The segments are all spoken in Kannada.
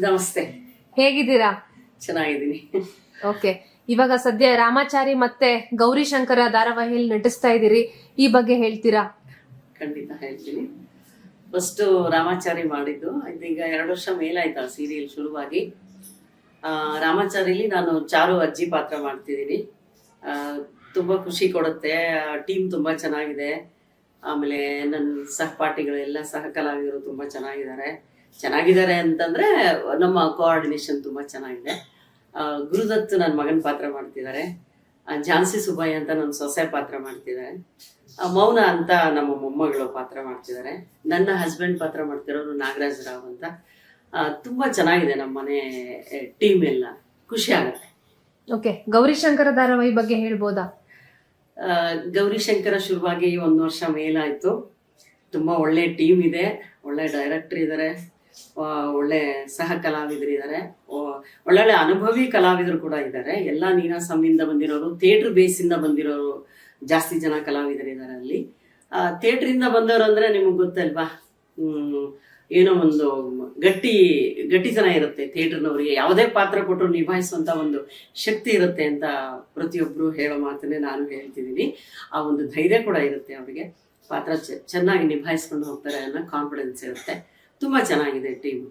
ನಮಸ್ತೆ. ಹೇಗಿದ್ದೀರಾ? ಚೆನ್ನಾಗಿದ್ದೀನಿ. ಓಕೆ. ಇವಾಗ ಸದ್ಯ ರಾಮಾಚಾರಿ ಮತ್ತೆ ಗೌರಿ ಶಂಕರ ಧಾರಾವಾಹಿಯಲ್ಲಿ ನಟಿಸ್ತಾ ಇದ್ದೀರಿ. ಈ ಬಗ್ಗೆ ಹೇಳ್ತೀರಾ? ಖಂಡಿತ ಹೇಳ್ತೀನಿ. ಫಸ್ಟು ರಾಮಾಚಾರಿ ಮಾಡಿದ್ದು. ಇದೀಗ ಎರಡು ವರ್ಷ ಮೇಲಾಯ್ತು ಆ ಸೀರಿಯಲ್ ಶುರುವಾಗಿ. ಆ, ರಾಮಾಚಾರಿಲಿ ನಾನು ಚಾರು ಅಜ್ಜಿ ಪಾತ್ರ ಮಾಡ್ತಿದ್ದೀನಿ. ಆ, ತುಂಬ ಖುಷಿ ಕೊಡುತ್ತೆ. ಟೀಮ್ ತುಂಬ ಚೆನ್ನಾಗಿದೆ. ಆಮೇಲೆ ನನ್ನ ಸಹಪಾಠಿಗಳೆಲ್ಲ ಸಹ ಕಲಾವಿದರು ತುಂಬ ಚೆನ್ನಾಗಿದ್ದಾರೆ. ಚೆನ್ನಾಗಿದ್ದಾರೆ ಅಂತಂದ್ರೆ ನಮ್ಮ ಕೋಆರ್ಡಿನೇಷನ್ ತುಂಬಾ ಚೆನ್ನಾಗಿದೆ. ಗುರುದತ್ ನನ್ನ ಮಗನ ಪಾತ್ರ ಮಾಡ್ತಿದ್ದಾರೆ. ಝಾನ್ಸಿ ಸುಬಾಯಿ ಅಂತ ನನ್ನ ಸೊಸೆ ಪಾತ್ರ ಮಾಡ್ತಿದ್ದಾರೆ. ಮೌನ ಅಂತ ನಮ್ಮ ಮೊಮ್ಮಗಳು ಪಾತ್ರ ಮಾಡ್ತಿದ್ದಾರೆ. ನನ್ನ ಹಸ್ಬೆಂಡ್ ಪಾತ್ರ ಮಾಡ್ತಿರೋರು ನಾಗರಾಜ್ ರಾವ್ ಅಂತ. ತುಂಬಾ ಚೆನ್ನಾಗಿದೆ ನಮ್ಮ ಮನೆ ಟೀಮ್ ಎಲ್ಲ. ಖುಷಿ ಆಗುತ್ತೆ. ಓಕೆ ಗೌರಿಶಂಕರ ಧಾರಾವಾಹಿ ಬಗ್ಗೆ ಹೇಳ್ಬೋದಾ? ಗೌರಿಶಂಕರ ಶುರುವಾಗಿ ಒಂದು ವರ್ಷ ಮೇಲಾಯ್ತು. ತುಂಬಾ ಒಳ್ಳೆ ಟೀಮ್ ಇದೆ ಒಳ್ಳೆ ಡೈರೆಕ್ಟರ್ ಇದ್ದಾರೆ ಒಳ್ಳೆ ಸಹ ಕಲಾವಿದರು ಇದ್ದಾರೆ ಒಳ್ಳೊಳ್ಳೆ ಅನುಭವಿ ಕಲಾವಿದರು ಕೂಡ ಇದ್ದಾರೆ ಎಲ್ಲ ನೀನಾಸಮ್ಮಿಂದ ಬಂದಿರೋರು, ಥಿಯೇಟರ್ ಬೇಸಿಂದ ಬಂದಿರೋರು ಜಾಸ್ತಿ ಜನ ಕಲಾವಿದರು ಇದ್ದಾರೆ ಅಲ್ಲಿ. ಥಿಯೇಟ್ರಿಂದ ಬಂದವರು ಅಂದ್ರೆ ನಿಮಗೆ ಗೊತ್ತಲ್ವಾ? ಏನೋ ಒಂದು ಗಟ್ಟಿ ಗಟ್ಟಿತನ ಇರುತ್ತೆ ಥಿಯೇಟರ್ನವರಿಗೆ. ಯಾವುದೇ ಪಾತ್ರ ಕೊಟ್ಟರು ನಿಭಾಯಿಸುವಂತ ಒಂದು ಶಕ್ತಿ ಇರುತ್ತೆ ಅಂತ ಪ್ರತಿಯೊಬ್ಬರು ಹೇಳೋ ಮಾತನ್ನೇ ನಾನು ಹೇಳ್ತಿದ್ದೀನಿ. ಆ ಒಂದು ಧೈರ್ಯ ಕೂಡ ಇರುತ್ತೆ ಅವರಿಗೆ. ಪಾತ್ರ ಚೆನ್ನಾಗಿ ನಿಭಾಯಿಸ್ಕೊಂಡು ಹೋಗ್ತಾರೆ ಅನ್ನೋ ಕಾನ್ಫಿಡೆನ್ಸ್ ಇರುತ್ತೆ. ತುಂಬಾ ಚೆನ್ನಾಗಿದೆ ಟೀಮ್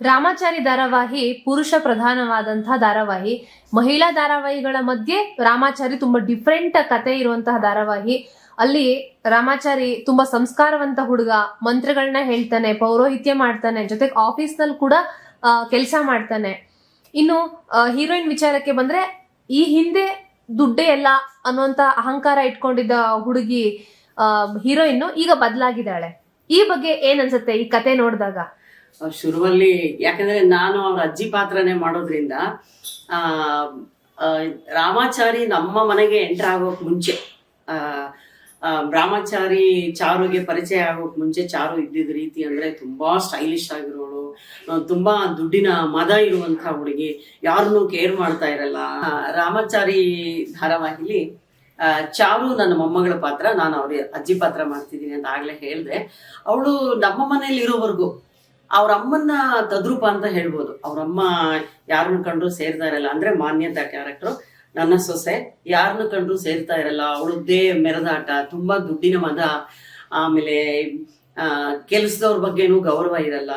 ರಾಮಾಚಾರಿ ಧಾರಾವಾಹಿ ಪುರುಷ ಪ್ರಧಾನವಾದಂತಹ ಧಾರಾವಾಹಿ. ಮಹಿಳಾ ಧಾರಾವಾಹಿಗಳ ಮಧ್ಯೆ ರಾಮಾಚಾರಿ ತುಂಬಾ ಡಿಫ್ರೆಂಟ್ ಕತೆ ಇರುವಂತಹ ಧಾರಾವಾಹಿ. ಅಲ್ಲಿ ರಾಮಾಚಾರಿ ತುಂಬಾ ಸಂಸ್ಕಾರವಂತ ಹುಡುಗ ಮಂತ್ರಗಳನ್ನ ಹೇಳ್ತಾನೆ, ಪೌರೋಹಿತ್ಯ ಮಾಡ್ತಾನೆ, ಜೊತೆಗೆ ಆಫೀಸ್ನಲ್ಲಿ ಕೂಡ ಕೆಲಸ ಮಾಡ್ತಾನೆ. ಇನ್ನು ಹೀರೋಯಿನ್ ವಿಚಾರಕ್ಕೆ ಬಂದ್ರೆ, ಈ ಹಿಂದೆ ದುಡ್ಡೇ ಎಲ್ಲ ಅನ್ನುವಂತ ಅಹಂಕಾರ ಇಟ್ಕೊಂಡಿದ್ದ ಹುಡುಗಿ ಹೀರೋಯಿನ್ ಈಗ ಬದಲಾಗಿದ್ದಾಳೆ. ಈ ಬಗ್ಗೆ ಏನ್ ಅನ್ಸುತ್ತೆ ಈ ಕತೆ ನೋಡಿದಾಗ? ಶುರುವಲ್ಲಿ ಯಾಕಂದ್ರೆ ನಾನು ಅವ್ರ ಅಜ್ಜಿ ಪಾತ್ರನೇ ಮಾಡೋದ್ರಿಂದ, ಆ ರಾಮಾಚಾರಿ ನಮ್ಮ ಮನೆಗೆ ಎಂಟರ್ ಆಗೋಕ್ ಮುಂಚೆ ರಾಮಾಚಾರಿ ಚಾರುಗೆ ಪರಿಚಯ ಆಗೋಕ್ ಮುಂಚೆ ಚಾರು ಇದ್ದಿದ್ದ ರೀತಿ ಅಂದ್ರೆ ತುಂಬಾ ಸ್ಟೈಲಿಶ್ ಆಗಿರೋಳು ತುಂಬಾ ದುಡ್ಡಿನ ಮದ ಇರುವಂತ ಹುಡುಗಿ ಯಾರನ್ನೂ ಕೇರ್ ಮಾಡ್ತಾ ಇರಲ್ಲ. ರಾಮಾಚಾರಿ ಧಾರಾವಾಹಿಲಿ ಚಾರು ನನ್ನ ಮೊಮ್ಮಗಳ ಪಾತ್ರ, ನಾನು ಅವ್ರ ಅಜ್ಜಿ ಪಾತ್ರ ಮಾಡ್ತಿದ್ದೀನಿ ಅಂತ ಆಗ್ಲೇ ಹೇಳ್ದೆ. ಅವಳು ನಮ್ಮ ಮನೇಲಿ ಇರೋವರೆಗೂ ಅವ್ರ ಅಮ್ಮನ್ನ ತದ್ರೂಪ ಅಂತ ಹೇಳ್ಬೋದು. ಅವ್ರಮ್ಮ ಯಾರನ್ನ ಕಂಡ್ರು ಸೇರ್ತಾ ಇರಲ್ಲ. ಅಂದ್ರೆ ಮಾನ್ಯತಾ ಕ್ಯಾರೆಕ್ಟರ್ ನನ್ನ ಸೊಸೆ ಯಾರನ್ನ ಕಂಡ್ರು ಸೇರ್ತಾ ಇರಲ್ಲ. ಅವಳದ್ದೇ ಮೆರೆದಾಟ, ತುಂಬಾ ದುಡ್ಡಿನ ಮದ ಆಮೇಲೆ ಕೆಲ್ಸದವ್ರ ಬಗ್ಗೆನೂ ಗೌರವ ಇರಲ್ಲ.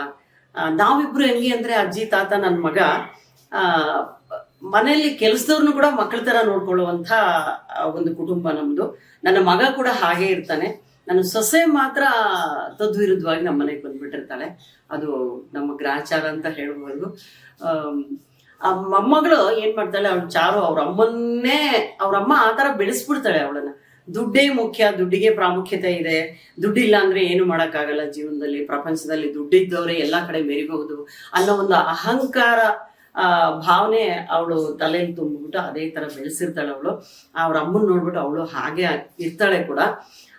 ನಾವಿಬ್ರು ಹೆಂಗೆ ಅಂದ್ರೆ ಅಜ್ಜಿ, ತಾತ ನನ್ನ ಮಗ, ಆ ಮನೆಯಲ್ಲಿ ಕೆಲಸದವ್ರನ್ನು ಕೂಡ ಮಕ್ಕಳ ತರ ನೋಡ್ಕೊಳ್ಳುವಂತ ಒಂದು ಕುಟುಂಬ ನಮ್ದು. ನನ್ನ ಮಗ ಕೂಡ ಹಾಗೆ ಇರ್ತಾನೆ. ನನ್ನ ಸೊಸೆ ಮಾತ್ರ ತದ್ವಿರುದ್ಧವಾಗಿ ನಮ್ಮ ಮನೆಗೆ ಬಂದ್ಬಿಟ್ಟಿರ್ತಾಳೆ. ಅದು ನಮ್ಮ ಗ್ರಾಚಾರ ಅಂತ ಹೇಳ್ಬೋದು. ಆ ಮೊಮ್ಮಗಳು ಏನ್ ಮಾಡ್ತಾಳೆ, ಅವಳು ಚಾರು ಅವ್ರ ಅಮ್ಮನ್ನೇ ಅವ್ರಮ್ಮ ಆ ತರ ಬೆಳೆಸ್ಬಿಡ್ತಾಳೆ ಅವಳನ್ನ. ದುಡ್ಡೇ ಮುಖ್ಯ, ದುಡ್ಡಿಗೆ ಪ್ರಾಮುಖ್ಯತೆ ಇದೆ. ದುಡ್ಡಿಲ್ಲ ಅಂದ್ರೆ ಏನು ಮಾಡಕ್ಕಾಗಲ್ಲ ಜೀವನದಲ್ಲಿ. ಪ್ರಪಂಚದಲ್ಲಿ ದುಡ್ಡಿದ್ದವರೇ ಎಲ್ಲಾ ಕಡೆ ಮೆರಿಬಹುದು ಅನ್ನೋ ಒಂದು ಅಹಂಕಾರ ಭಾವನೆ ಅವಳು ತಲೆಯಲ್ಲಿ ತುಂಬಿಬಿಟ್ಟು ಅದೇ ತರ ಬೆಳೆಸಿರ್ತಾಳೆ ಅವಳು. ಅವ್ರ ಅಮ್ಮನ್ ನೋಡ್ಬಿಟ್ಟು ಅವಳು ಹಾಗೆ ಇರ್ತಾಳೆ ಕೂಡ.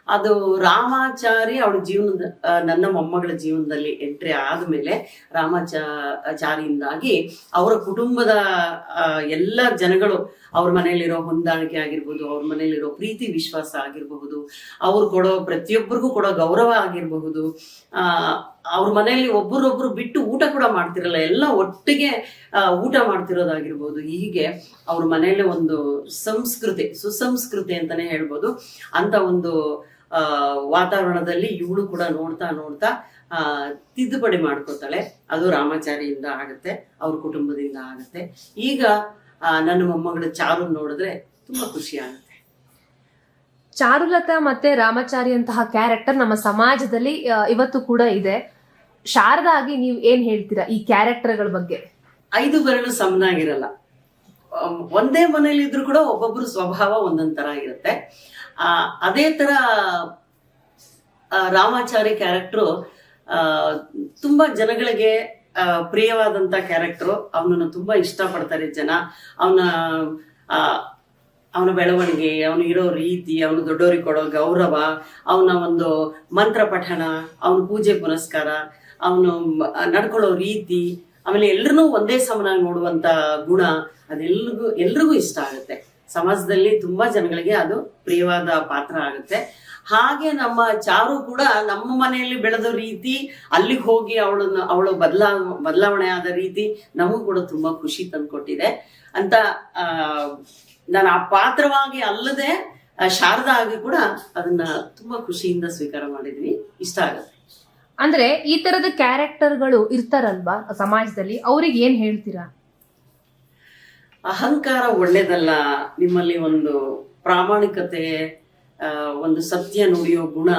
ಅದು ರಾಮಾಚಾರಿ ಅವಳ ಜೀವನದ ಆ, ನನ್ನ ಮೊಮ್ಮಗಳ ಜೀವನದಲ್ಲಿ ಎಂಟ್ರಿ ಆದ್ಮೇಲೆ ರಾಮಾಚಾರಿಯಿಂದಾಗಿ ಅವರ ಕುಟುಂಬದ ಆ, ಎಲ್ಲ ಜನಗಳು ಅವ್ರ ಮನೆಯಲ್ಲಿರೋ ಹೊಂದಾಣಿಕೆ ಆಗಿರ್ಬೋದು ಅವ್ರ ಮನೆಯಲ್ಲಿರೋ ಪ್ರೀತಿ ವಿಶ್ವಾಸ ಆಗಿರಬಹುದು ಅವ್ರು ಕೊಡೋ ಪ್ರತಿಯೊಬ್ಬರಿಗೂ ಕೊಡೋ ಗೌರವ ಆಗಿರಬಹುದು ಆ ಅವ್ರ ಮನೆಯಲ್ಲಿ ಒಬ್ಬರೊಬ್ರು ಬಿಟ್ಟು ಊಟ ಕೂಡ ಮಾಡ್ತಿರಲ್ಲ, ಎಲ್ಲ ಒಟ್ಟಿಗೆ ಊಟ ಮಾಡ್ತಿರೋದಾಗಿರ್ಬೋದು. ಹೀಗೆ ಅವ್ರ ಮನೆಯಲ್ಲೇ ಒಂದು ಸಂಸ್ಕೃತಿ, ಸುಸಂಸ್ಕೃತಿ ಅಂತಾನೆ ಹೇಳ್ಬೋದು. ಅಂತ ಒಂದು ವಾತಾವರಣದಲ್ಲಿ ಇವಳು ಕೂಡ ನೋಡ್ತಾ ನೋಡ್ತಾ ತಿದ್ದುಪಡಿ ಮಾಡ್ಕೋತಾಳೆ ಅದು ರಾಮಾಚಾರಿಯಿಂದ ಆಗತ್ತೆ, ಅವ್ರ ಕುಟುಂಬದಿಂದ ಆಗತ್ತೆ. ಈಗ ನನ್ನ ಮೊಮ್ಮಗಳ ಚಾರು ನೋಡಿದ್ರೆ ತುಂಬಾ ಖುಷಿ ಆಗುತ್ತೆ. ಚಾರುಲತಾ ಮತ್ತೆ ರಾಮಚಾರಿ ಅಂತಹ ಕ್ಯಾರೆಕ್ಟರ್ ನಮ್ಮ ಸಮಾಜದಲ್ಲಿ ಇವತ್ತು ಕೂಡ ಇದೆ. ಶಾರದಾ ಆಗಿ ನೀವು ಏನ್ ಹೇಳ್ತೀರಾ ಈ ಕ್ಯಾರೆಕ್ಟರ್ಗಳ ಬಗ್ಗೆ? ಐದು ಬರಲು ಸಮನಾಗಿರಲ್ಲ. ಒಂದೇ ಮನೆಯಲ್ಲಿ ಇದ್ರು ಕೂಡ ಒಬ್ಬೊಬ್ರು ಸ್ವಭಾವ ಒಂದೊಂದ್ ತರ ಇರುತ್ತೆ. ಆ, ಅದೇ ತರ ರಾಮಾಚಾರಿ ಕ್ಯಾರೆಕ್ಟ್ರು ತುಂಬಾ ಜನಗಳಿಗೆ ಪ್ರಿಯವಾದಂತ ಕ್ಯಾರೆಕ್ಟ್ರು ಅವನನ್ನು ತುಂಬಾ ಇಷ್ಟಪಡ್ತಾರೆ ಜನ. ಅವನ ಅವನ ಬೆಳವಣಿಗೆ, ಅವನು ಇರೋ ರೀತಿ, ಅವನು ದೊಡ್ಡವರಿಗೆ ಕೊಡೋ ಗೌರವ, ಅವನ ಒಂದು ಮಂತ್ರ ಪಠಣ, ಅವನ ಪೂಜೆ ಪುನಸ್ಕಾರ, ಅವನು ನಡ್ಕೊಳ್ಳೋ ರೀತಿ, ಆಮೇಲೆ ಎಲ್ರನ್ನೂ ಒಂದೇ ಸಮನಾಗಿ ನೋಡುವಂತ ಗುಣ, ಅದೆಲ್ರಿಗೂ, ಎಲ್ರಿಗೂ ಇಷ್ಟ ಆಗುತ್ತೆ. ಸಮಾಜದಲ್ಲಿ ತುಂಬಾ ಜನಗಳಿಗೆ ಅದು ಪ್ರಿಯವಾದ ಪಾತ್ರ ಆಗುತ್ತೆ. ಹಾಗೆ ನಮ್ಮ ಚಾರು ಕೂಡ ನಮ್ಮ ಮನೆಯಲ್ಲಿ ಬೆಳೆದ ರೀತಿ ಅಲ್ಲಿಗೆ ಹೋಗಿ ಅವಳನ್ನ ಅವಳು ಬದಲಾ ಬದಲಾವಣೆ ಆದ ರೀತಿ ನಮಗೂ ಕೂಡ ತುಂಬಾ ಖುಷಿ ತಂದ್ಕೊಟ್ಟಿದೆ. ಅಂತ ಆ ನಾನು ಆ ಪಾತ್ರವಾಗಿ ಅಲ್ಲದೆ ಶಾರದಾ ಆಗಿ ಕೂಡ ಅದನ್ನ ತುಂಬಾ ಖುಷಿಯಿಂದ ಸ್ವೀಕಾರ ಮಾಡಿದ್ವಿ. ಇಷ್ಟ ಆಗುತ್ತೆ. ಅಂದ್ರೆ ಈ ತರದ ಕ್ಯಾರೆಕ್ಟರ್ಗಳು ಇರ್ತಾರಲ್ವಾ ಸಮಾಜದಲ್ಲಿ? ಅವ್ರಿಗೆ ಏನ್ ಹೇಳ್ತೀರಾ? ಅಹಂಕಾರ ಒಳ್ಳೇದಲ್ಲ ನಿಮ್ಮಲ್ಲಿ ಒಂದು ಪ್ರಾಮಾಣಿಕತೆ ಒಂದು ಸತ್ಯ ನುಡಿಯೋ ಗುಣ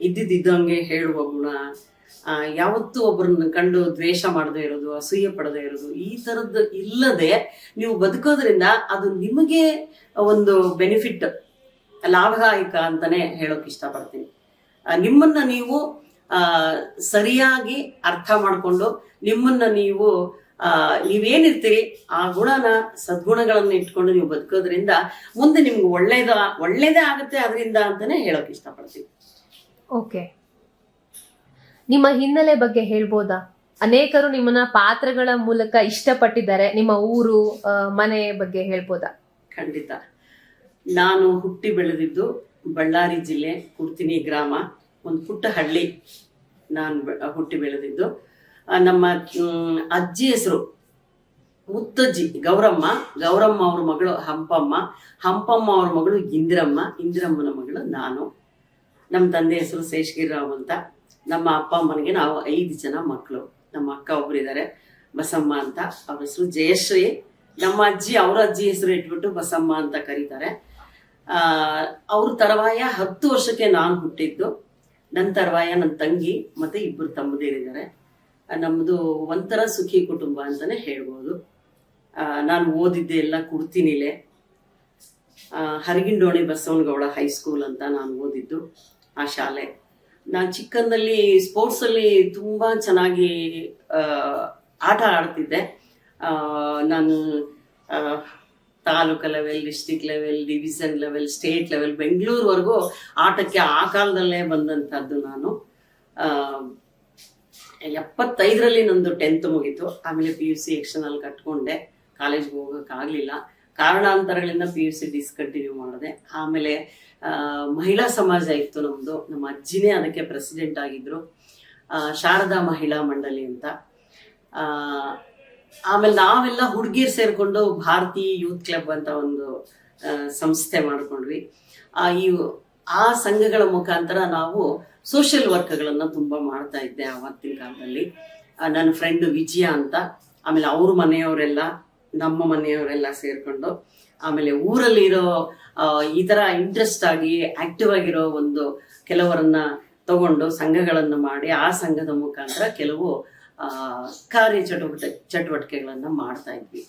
ಇದ್ದಿದ್ದಂಗೆ ಹೇಳುವ ಗುಣ ಯಾವತ್ತೂ ಒಬ್ಬರನ್ನ ಕಂಡು ದ್ವೇಷ ಮಾಡದೇ ಇರೋದು, ಅಸೂಯೆ ಪಡದೇ ಇರೋದು, ಈ ಥರದ್ದು ಇಲ್ಲದೆ ನೀವು ಬದುಕೋದ್ರಿಂದ ಅದು ನಿಮಗೆ ಒಂದು ಬೆನಿಫಿಟ್ ಲಾಭದಾಯಕ ಅಂತಾನೆ ಹೇಳೋಕೆ ಇಷ್ಟಪಡ್ತೀನಿ. ನಿಮ್ಮನ್ನ ನೀವು ಸರಿಯಾಗಿ ಅರ್ಥ ಮಾಡಿಕೊಂಡು, ನಿಮ್ಮನ್ನ ನೀವು ಆ, ನೀವೇನಿರ್ತೀರಿ ಆ ಗುಣನ ಸದ್ಗುಣಗಳನ್ನ ಇಟ್ಕೊಂಡು ನೀವು ಬದುಕೋದ್ರಿಂದ ಮುಂದೆ ನಿಮ್ಗೆ ಒಳ್ಳೇದ ಒಳ್ಳೇದೇ ಆಗುತ್ತೆ ಅದರಿಂದ ಅಂತಾನೆ ಹೇಳೋಕೆ ಇಷ್ಟಪಡ್ತೀನಿ. ಓಕೆ. ನಿಮ್ಮ ಹಿನ್ನೆಲೆ ಬಗ್ಗೆ ಹೇಳ್ಬೋದಾ? ಅನೇಕರು ನಿಮ್ಮನ್ನ ಪಾತ್ರಗಳ ಮೂಲಕ ಇಷ್ಟಪಟ್ಟಿದ್ದಾರೆ. ನಿಮ್ಮ ಊರು ಮನೆ ಬಗ್ಗೆ ಹೇಳ್ಬೋದಾ? ಖಂಡಿತ. ನಾನು ಹುಟ್ಟಿ ಬೆಳೆದಿದ್ದು ಬಳ್ಳಾರಿ ಜಿಲ್ಲೆ ಕುರ್ತಿನಿ ಗ್ರಾಮ ಒಂದು ಪುಟ್ಟ ಹಳ್ಳಿ ನಾನು ಹುಟ್ಟಿ ಬೆಳೆದಿದ್ದು. ನಮ್ಮ ಅಜ್ಜಿ ಹೆಸರು ಮುತ್ತಜ್ಜಿ, ಗೌರಮ್ಮ ಗೌರಮ್ಮ ಅವ್ರ ಮಗಳು ಹಂಪಮ್ಮ ಹಂಪಮ್ಮ ಅವ್ರ ಮಗಳು ಇಂದಿರಮ್ಮ, ಇಂದಿರಮ್ಮನ ಮಗಳು ನಾನು. ನಮ್ಮ ತಂದೆ ಹೆಸರು ಶೇಷಗಿರಿರಾವ್ ಅಂತ. ನಮ್ಮ ಅಪ್ಪ ಅಮ್ಮನಿಗೆ ನಾವು ಐದು ಜನ ಮಕ್ಕಳು. ನಮ್ಮ ಅಕ್ಕ ಒಬ್ರಿದ್ದಾರೆ ಬಸಮ್ಮ ಅಂತ. ಅವ್ರ ಹೆಸರು ಜಯಶ್ರೀ. ನಮ್ಮ ಅಜ್ಜಿ, ಅವ್ರ ಅಜ್ಜಿ ಹೆಸರು ಇಟ್ಬಿಟ್ಟು ಬಸಮ್ಮ ಅಂತ ಕರೀತಾರೆ. ಅವ್ರ ತರವಾಯ ಹತ್ತು ವರ್ಷಕ್ಕೆ ನಾನು ಹುಟ್ಟಿದ್ದು. ನನ್ನ ತರುವಾಯ ನನ್ನ ತಂಗಿ ಮತ್ತೆ ಇಬ್ಬರು ತಮ್ಮದಿರಿದ್ದಾರೆ. ನಮ್ಮದು ಒಂಥರ ಸುಖಿ ಕುಟುಂಬ ಅಂತಾನೆ ಹೇಳ್ಬೋದು. ನಾನು ಓದಿದ್ದೆ ಎಲ್ಲ ಕುಡ್ತಿನಿಲೆ ಹರಗಿಂಡೋಣಿ ಬಸವನಗೌಡ ಹೈಸ್ಕೂಲ್ ಅಂತ ನಾನು ಓದಿದ್ದು ಆ ಶಾಲೆ. ನಾನು ಚಿಕ್ಕಂದಲ್ಲಿ ಸ್ಪೋರ್ಟ್ಸಲ್ಲಿ ತುಂಬ ಚೆನ್ನಾಗಿ ಆಟ ಆಡ್ತಿದ್ದೆ. ನಾನು taluk level district level division level state level ಬೆಂಗಳೂರುವರೆಗೂ ಆಟಕ್ಕೆ ಆ ಕಾಲದಲ್ಲೇ ಬಂದಂಥದ್ದು ನಾನು. ಎಪ್ಪತ್ತೈದರಲ್ಲಿ ನಂದು ಟೆಂತ್ ಮುಗೀತು. ಆಮೇಲೆ ಪಿ ಯು ಸಿ ಎಕ್ಸ್ಟರ್ನಲ್ ಕಟ್ಕೊಂಡೆ. ಕಾಲೇಜ್ಗೆ ಹೋಗೋಕ್ಕಾಗಲಿಲ್ಲ ಕಾರಣಾಂತರಗಳಿಂದ ಪಿ ಯು ಸಿ ಡಿಸ್ಕಂಟಿನ್ಯೂ ಮಾಡಿದೆ. ಆಮೇಲೆ ಮಹಿಳಾ ಸಮಾಜ ಇತ್ತು ನಮ್ಮದು ನಮ್ಮ ಅಜ್ಜಿನೇ ಅದಕ್ಕೆ ಪ್ರೆಸಿಡೆಂಟ್ ಆಗಿದ್ರು. ಆ, ಶಾರದಾ ಮಹಿಳಾ ಮಂಡಳಿ ಅಂತ. ಆಮೇಲೆ ನಾವೆಲ್ಲ ಹುಡುಗಿಯರು ಸೇರಿಕೊಂಡು ಭಾರತೀಯ ಯೂತ್ ಕ್ಲಬ್ ಅಂತ ಒಂದು ಸಂಸ್ಥೆ ಮಾಡ್ಕೊಂಡ್ವಿ. ಈ ಆ ಸಂಘಗಳ ಮುಖಾಂತರ ನಾವು ಸೋಷಿಯಲ್ ವರ್ಕ್ಗಳನ್ನು ತುಂಬಾ ಮಾಡ್ತಾ ಇದ್ದೆ ಆವತ್ತಿನ ಕಾಲದಲ್ಲಿ. ನನ್ನ ಫ್ರೆಂಡ್ ವಿಜಯ ಅಂತ. ಆಮೇಲೆ ಅವ್ರ ಮನೆಯವರೆಲ್ಲ, ನಮ್ಮ ಮನೆಯವರೆಲ್ಲ ಸೇರ್ಕೊಂಡು, ಆಮೇಲೆ ಊರಲ್ಲಿ ಇರೋ ಈ ತರ ಇಂಟ್ರೆಸ್ಟ್ ಆಗಿ ಆಕ್ಟಿವ್ ಆಗಿರೋ ಒಂದು ಕೆಲವರನ್ನ ತಗೊಂಡು ಸಂಘಗಳನ್ನು ಮಾಡಿ, ಆ ಸಂಘದ ಮುಖಾಂತರ ಕೆಲವು ಕಾರ್ಯ ಚಟುವಟಿಕೆ ಚಟುವಟಿಕೆಗಳನ್ನು ಮಾಡ್ತಾ ಇದ್ವಿ.